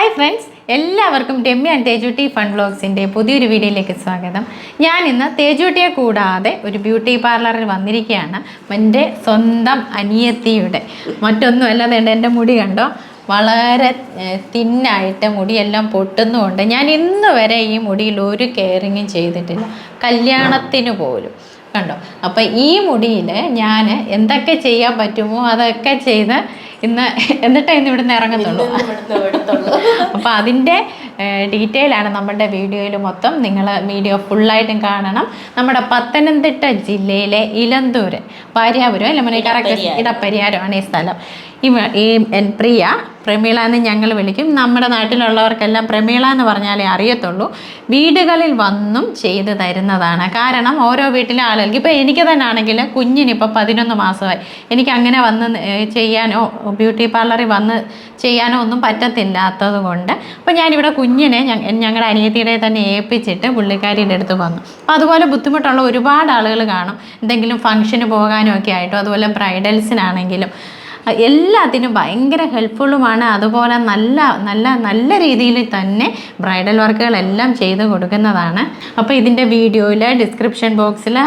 Hi friends എല്ലാവർക്കും Demmi and Tejutty fun വ്ളോഗ്സിന്റെ പുതിയൊരു വീഡിയോയിലേക്ക് സ്വാഗതം. ഞാൻ ഇന്ന് തേജുട്ടിയെ കൂടാതെ ഒരു ബ്യൂട്ടി പാർലറിൽ വന്നിരിക്കുകയാണ്. എന്റെ സ്വന്തം അനിയത്തിയുടെ. മറ്റൊന്നുമല്ല ഉണ്ട് എന്റെ മുടി കണ്ടോ? വളരെ തിന്നായിട്ട് മുടിയെല്ലാം പൊട്ടുന്നുമുണ്ട്. ഞാൻ ഇന്ന് വരെ ഈ മുടിയിൽ ഒരു കെയറിങ്ങും ചെയ്തിട്ടില്ല. കല്യാണത്തിന് പോലും. കണ്ടോ? അപ്പം ഈ മുടിയിൽ ഞാൻ എന്തൊക്കെ ചെയ്യാൻ പറ്റുമോ അതൊക്കെ ചെയ്ത് ഇന്ന് എന്നിട്ടാണ് ഇന്ന് ഇവിടുന്ന് ഇറങ്ങത്തുള്ളൂ. അപ്പോൾ അതിന്റെ ഡീറ്റെയിൽ ആണ് നമ്മുടെ വീഡിയോയിൽ മൊത്തം നിങ്ങൾ വീഡിയോ ഫുള്ളായിട്ടും കാണണം. നമ്മുടെ പത്തനംതിട്ട ജില്ലയിലെ ഇലന്തൂര് ഭാര്യാപുരം അല്ല മനെ? കറക്റ്റ് ഇടപ്പരിയാരമാണ് ഈ സ്ഥലം. ഈ ഈ പ്രിയ പ്രമീള എന്ന് ഞങ്ങൾ വിളിക്കും. നമ്മുടെ നാട്ടിലുള്ളവർക്കെല്ലാം പ്രമീള എന്ന് പറഞ്ഞാലേ അറിയത്തുള്ളൂ. വീടുകളിൽ വന്നും ചെയ്തു തരുന്നതാണ്. കാരണം ഓരോ വീട്ടിലെ ആളുകൾക്ക് ഇപ്പോൾ എനിക്ക് തന്നെ ആണെങ്കിൽ കുഞ്ഞിനിപ്പോൾ പതിനൊന്ന് മാസമായി. എനിക്ക് അങ്ങനെ വന്ന് ചെയ്യാനോ ബ്യൂട്ടി പാർലറിൽ വന്ന് ചെയ്യാനോ ഒന്നും പറ്റത്തില്ലാത്തത് കൊണ്ട് അപ്പോൾ ഞാനിവിടെ കുഞ്ഞിനെ ഞങ്ങളുടെ അനിയത്തിയുടെ തന്നെ ഏൽപ്പിച്ചിട്ട് പുള്ളിക്കാരിയുടെ അടുത്ത് വന്നു. അപ്പോൾ അതുപോലെ ബുദ്ധിമുട്ടുള്ള ഒരുപാട് ആളുകൾ കാണും. എന്തെങ്കിലും ഫംഗ്ഷന് പോകാനും ഒക്കെ ആയിട്ടും അതുപോലെ ബ്രൈഡൽസിനാണെങ്കിലും. എല്ലാത്തിനും ഭയങ്കര ഹെൽപ്ഫുള്ളുമാണ് അതുപോലെ നല്ല നല്ല നല്ല രീതിയിൽ തന്നെ ബ്രൈഡൽ വർക്കുകളെല്ലാം ചെയ്ത് കൊടുക്കുന്നതാണ്. അപ്പോൾ ഇതിന്റെ വീഡിയോയിൽ ഡിസ്ക്രിപ്ഷൻ ബോക്സിൽ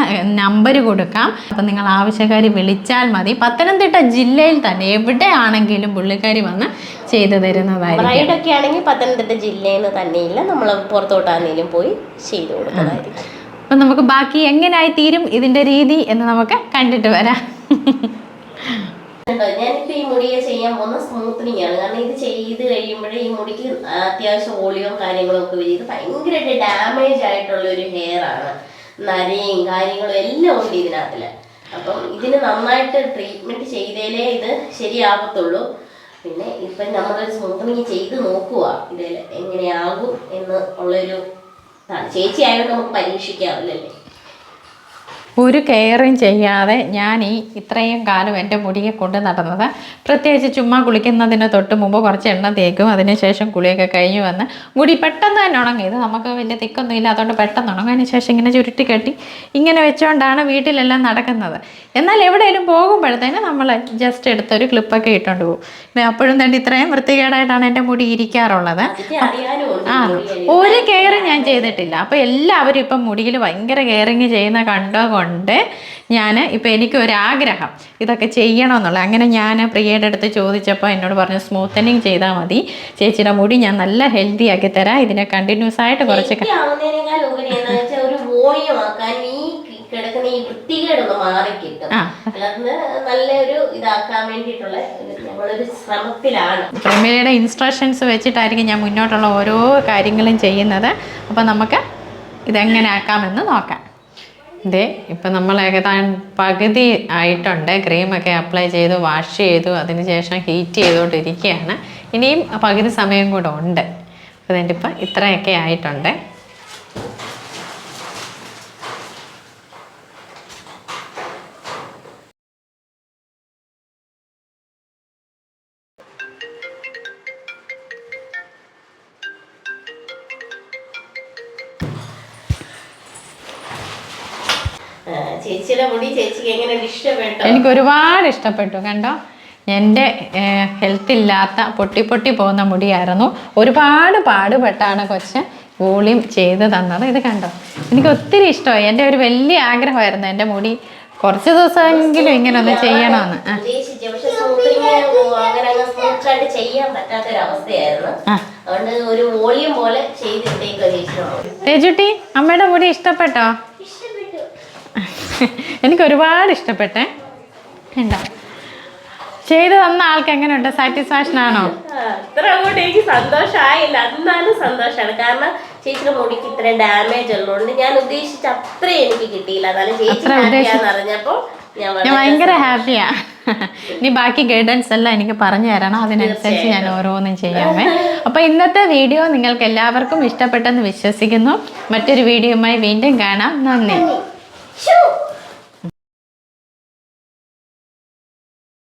നമ്പർ കൊടുക്കാം. അപ്പോൾ നിങ്ങൾ ആവശ്യക്കാർ വിളിച്ചാൽ മതി. പത്തനംതിട്ട ജില്ലയിൽ തന്നെ എവിടെയാണെങ്കിലും പുള്ളിക്കാരി വന്ന് ചെയ്തു തരുന്നതായിരിക്കും. ബ്രൈഡൊക്കെ ആണെങ്കിൽ പത്തനംതിട്ട ജില്ലയിൽ നിന്ന് തന്നെയില്ല. നമ്മൾ പുറത്തോട്ടാണെങ്കിലും പോയി ചെയ്തു കൊടുക്കുന്നതായിരിക്കും. അപ്പം നമുക്ക് ബാക്കി എങ്ങനെയായി തീരും ഇതിന്റെ രീതി എന്ന് നമുക്ക് കണ്ടിട്ട് വരാം. ഞാനിപ്പോ ഈ മുടിയെ ചെയ്യാൻ പോകുന്ന സ്മൂത്തനിങ് ആണ് കാരണം ഇത് ചെയ്ത് കഴിയുമ്പോഴേ ഈ മുടിക്ക് അത്യാവശ്യം ഓളിയോ കാര്യങ്ങളും ഒക്കെ വരും. ഇത് ഭയങ്കരമായിട്ട് ഡാമേജ് ആയിട്ടുള്ള ഒരു ഹെയർ ആണ്. നരയും കാര്യങ്ങളും എല്ലാം ഉണ്ട് ഇതിനകത്തിൽ. അപ്പം ഇതിന് നന്നായിട്ട് ട്രീറ്റ്മെന്റ് ചെയ്തേലേ ഇത് ശരിയാകത്തുള്ളൂ പിന്നെ ഇപ്പം നമ്മളൊരു സ്മൂത്തനിങ് ചെയ്ത് നോക്കുക ഇതിൽ എങ്ങനെയാകും എന്ന് ഉള്ളൊരു ചേച്ചി ആയതുകൊണ്ട് നമുക്ക് പരീക്ഷിക്കാമല്ലേ ഒരു കെയറും ചെയ്യാതെ ഞാൻ ഈ ഇത്രയും കാലം എന്റെ മുടിയെ കൊണ്ട് നടന്നത്. പ്രത്യേകിച്ച് ചുമ്മാ കുളിക്കുന്നതിന് തൊട്ട് മുമ്പ് കുറച്ച് എണ്ണ തേക്കും അതിനുശേഷം കുളിയൊക്കെ കഴിഞ്ഞ് വന്ന് മുടി പെട്ടെന്ന് തന്നെ ഉണങ്ങി. ഇത് നമുക്ക് വലിയ തിക്കൊന്നും ഇല്ല അതുകൊണ്ട് പെട്ടെന്ന് ഉണങ്ങും. അതിന് ശേഷം ഇങ്ങനെ ചുരുട്ടി കെട്ടി ഇങ്ങനെ വെച്ചുകൊണ്ടാണ് വീട്ടിലെല്ലാം നടക്കുന്നത്. എന്നാൽ എവിടെയെങ്കിലും പോകുമ്പോഴത്തേന് നമ്മൾ ജസ്റ്റ് എടുത്തൊരു ക്ലിപ്പൊക്കെ ഇട്ടുകൊണ്ട് പോകും. പിന്നെ അപ്പോഴും തന്നെ ഇത്രയും വൃത്തികേടായിട്ടാണ് എന്റെ മുടി ഇരിക്കാറുള്ളത്. ആ ഒരു കെയറും ഞാൻ ചെയ്തിട്ടില്ല. അപ്പോൾ എല്ലാവരും ഇപ്പം മുടിയിൽ ഭയങ്കര കെയറിങ് ചെയ്യുന്ന കണ്ടുകൊണ്ട് ഞാൻ ഇപ്പം എനിക്ക് ഒരു ആഗ്രഹം ഇതൊക്കെ ചെയ്യണമെന്നുള്ള അങ്ങനെ ഞാൻ പ്രിയയുടെ അടുത്ത് ചോദിച്ചപ്പോൾ എന്നോട് പറഞ്ഞു സ്മൂത്തനിങ് ചെയ്താൽ മതി. ചേച്ചിയുടെ മുടി ഞാൻ നല്ല ഹെൽത്തി ആക്കി തരാം. ഇതിനെ കണ്ടിന്യൂസ് ആയിട്ട് കുറച്ച് പ്രമേയുടെ ഈ കിടക്കുന്ന ഈ വൃത്തികേടൊന്ന് മാറി കിട്ടും. ആ. അല്ലാതെ നല്ലൊരു ഇതാക്കാൻ വേണ്ടിയിട്ടുള്ള ഒരു ശ്രമത്തിലാണ്. പ്രമീലയുടെ ഇൻസ്ട്രക്ഷൻസ് വെച്ചിട്ടായിരിക്കും ഞാൻ മുന്നോട്ടുള്ള ഓരോ കാര്യങ്ങളും ചെയ്യുന്നത്. അപ്പോൾ നമുക്ക് ഇതെങ്ങനെ ആക്കാമെന്ന് നോക്കാം. ഇതേ ഇപ്പം നമ്മൾ ഏകദേശം പകുതി ആയിട്ടുണ്ട്. ക്രീമൊക്കെ അപ്ലൈ ചെയ്തു വാഷ് ചെയ്തു അതിന് ശേഷം ഹീറ്റ് ചെയ്തുകൊണ്ടിരിക്കുകയാണ്. ഇനിയും പകുതി സമയം കൂടെ ഉണ്ട്. അതുകൊണ്ട് ഇപ്പം ഇത്രയൊക്കെ ആയിട്ടുണ്ട്. ചേച്ചിയുടെ മുടി ചേച്ചിക്ക് ഇഷ്ടപ്പെട്ടോ? എനിക്ക് ഒരുപാട് ഇഷ്ടപ്പെട്ടു. കണ്ടോ? എന്റെ ഹെൽത്ത് ഇല്ലാത്ത പൊട്ടി പൊട്ടി പോകുന്ന മുടിയായിരുന്നു. ഒരുപാട് പാടുപെട്ടാണ് കൊച്ച് വോളിയം ചെയ്ത് തന്നത്. ഇത് കണ്ടോ? എനിക്ക് ഒത്തിരി ഇഷ്ടമായി. എന്റെ ഒരു വലിയ ആഗ്രഹമായിരുന്നു എന്റെ മുടി കുറച്ച് ദിവസമെങ്കിലും ഇങ്ങനെ ഒന്ന് ചെയ്യണമെന്ന്. തേജുട്ടി അമ്മയുടെ മുടി ഇഷ്ടപ്പെട്ടു? എനിക്ക് ഒരുപാട് ഇഷ്ടപ്പെട്ടേ. കണ്ടോ? ചെയ്തു തന്ന ആൾക്ക് എങ്ങനെയുണ്ട്? സാറ്റിസ്ഫാക്ഷൻ ആണോ? ആ, അത്ര അങ്ങോട്ട് എനിക്ക് സന്തോഷമായില്ല എന്നാലും സന്തോഷമാണ് കാരണം ചേച്ചിയുടെ മുടിക്ക് ഇത്ര ഡാമേജ് ഉള്ളതുകൊണ്ട് ഞാൻ ഉദ്ദേശിച്ച അത്ര എനിക്ക് കിട്ടിയില്ല. എന്നാലും ചേച്ചി അറിഞ്ഞപ്പോ ഞാൻ ഭയങ്കര ഹാപ്പിയാ ഇനി ബാക്കി ഗൈഡൻസ് എല്ലാം എനിക്ക് പറഞ്ഞു തരണം. അതിനനുസരിച്ച് ഞാൻ ഓരോന്നും ചെയ്യാമേ. അപ്പോൾ ഇന്നത്തെ വീഡിയോ നിങ്ങൾക്ക് എല്ലാവർക്കും ഇഷ്ടപ്പെട്ടെന്ന് വിശ്വസിക്കുന്നു. മറ്റൊരു വീഡിയോയുമായി വീണ്ടും കാണാം. നന്ദി.